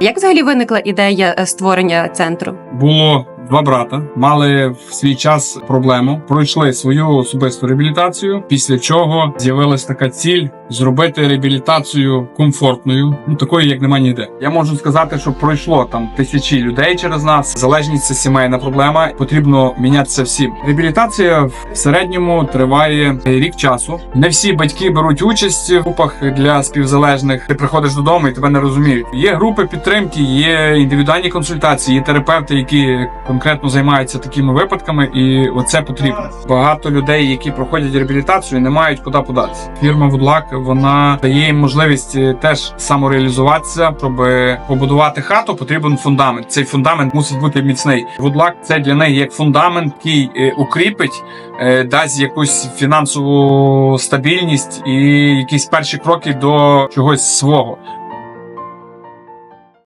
Як взагалі виникла ідея е, створення центру? Було два брата, мали в свій час проблему, пройшли свою особисту реабілітацію. Після чого з'явилась така ціль зробити реабілітацію комфортною, ну такою, як нема ніде. Я можу сказати, що пройшло там тисячі людей через нас. Залежність це сімейна проблема. Потрібно мінятися всім. Реабілітація в середньому триває рік часу. Не всі батьки беруть участь в групах для співзалежних. Ти приходиш додому і тебе не розуміють. Є групи підтримки, є індивідуальні консультації, є терапевти, які конкретно займаються такими випадками, і оце потрібно. Багато людей, які проходять реабілітацію, не мають куди податися. Фірма Woodluck, вона дає їм можливість е, теж самореалізуватися, щоб побудувати хату. Потрібен фундамент. Цей фундамент мусить бути міцний. Woodluck – це для неї як фундамент, який е, укріпить, е, дасть якусь фінансову стабільність і якісь перші кроки до чогось свого.